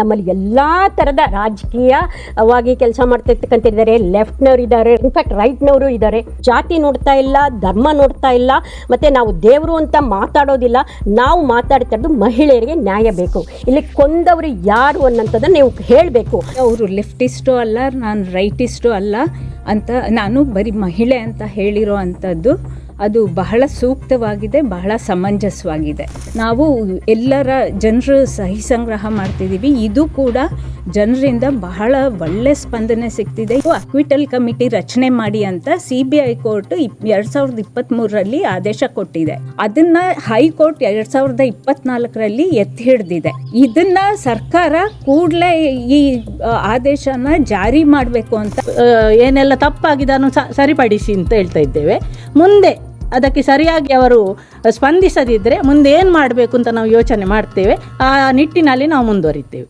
ನಮ್ಮಲ್ಲಿ ಎಲ್ಲ ಥರದ ರಾಜಕೀಯವಾಗಿ ಕೆಲಸ ಮಾಡ್ತಿರ್ತಕ್ಕಂಥದ್ದಾರೆ. ಲೆಫ್ಟ್ನವ್ರು ಇದ್ದಾರೆ. ಇನ್ಫ್ಯಾಕ್ಟ್ ರೈಟ್ನವರು ಇದ್ದಾರೆ. ಜಾತಿ ನೋಡ್ತಾ ಇಲ್ಲ, ಧರ್ಮ ನೋಡ್ತಾ ಇಲ್ಲ, ಮತ್ತು ನಾವು ದೇವರು ಅಂತ ಮಾತಾಡೋದಿಲ್ಲ. ನಾವು ಮಾತಾಡ್ತಾ ಇರೋದು ಮಹಿಳೆಯರಿಗೆ ನ್ಯಾಯ ಬೇಕು. ಇಲ್ಲಿ ಕೊಂದವರು ಯಾರು ಅನ್ನೋಂಥದ್ದನ್ನು ನೀವು ಹೇಳಬೇಕು. ಅವರು ಲೆಫ್ಟಿಸ್ಟು ಅಲ್ಲ, ನಾನು ರೈಟಿಸ್ಟು ಅಲ್ಲ ಅಂತ ನಾನು ಬರೀ ಮಹಿಳೆ ಅಂತ ಹೇಳಿರೋ ಅಂಥದ್ದು. ಅದು ಬಹಳ ಸೂಕ್ತವಾಗಿದೆ, ಬಹಳ ಸಮಂಜಸವಾಗಿದೆ. ನಾವು ಎಲ್ಲರ ಜನರು ಸಹಿ ಸಂಗ್ರಹ ಮಾಡ್ತಿದ್ದೀವಿ ಇದು ಕೂಡ ಜನರಿಂದ ಬಹಳ ಒಳ್ಳೆ ಸ್ಪಂದನೆ ಸಿಗ್ತಿದೆ ಅಕ್ವಿಟಲ್ ಕಮಿಟಿ ರಚನೆ ಮಾಡಿ ಅಂತ ಸಿ ಬಿ ಐ ಕೋರ್ಟ್ ಎರಡ್ ಸಾವಿರದ ಇಪ್ಪತ್ತ್ಮೂರರಲ್ಲಿ ಆದೇಶ ಕೊಟ್ಟಿದೆ. ಅದನ್ನ ಹೈಕೋರ್ಟ್ ಎರಡ್ ಸಾವಿರದ ಇಪ್ಪತ್ನಾಲ್ಕರಲ್ಲಿ ಎತ್ತಿ ಹಿಡ್ದಿದೆ. ಇದನ್ನ ಸರ್ಕಾರ ಕೂಡಲೇ ಈ ಆದೇಶನ ಜಾರಿ ಮಾಡಬೇಕು ಅಂತ, ಏನೆಲ್ಲ ತಪ್ಪಾಗಿದೆ ಅದನ್ನು ಸ- ಸರಿಪಡಿಸಿ ಅಂತ ಹೇಳ್ತಾ ಇದ್ದೇವೆ. ಮುಂದೆ ಅದಕ್ಕೆ ಸರಿಯಾಗಿ ಅವರು ಸ್ಪಂದಿಸದಿದ್ದರೆ ಮುಂದೆ ಏನು ಮಾಡಬೇಕು ಅಂತ ನಾವು ಯೋಚನೆ ಮಾಡ್ತೇವೆ. ಆ ನಿಟ್ಟಿನಲ್ಲಿ ನಾವು ಮುಂದುವರಿತೇವೆ.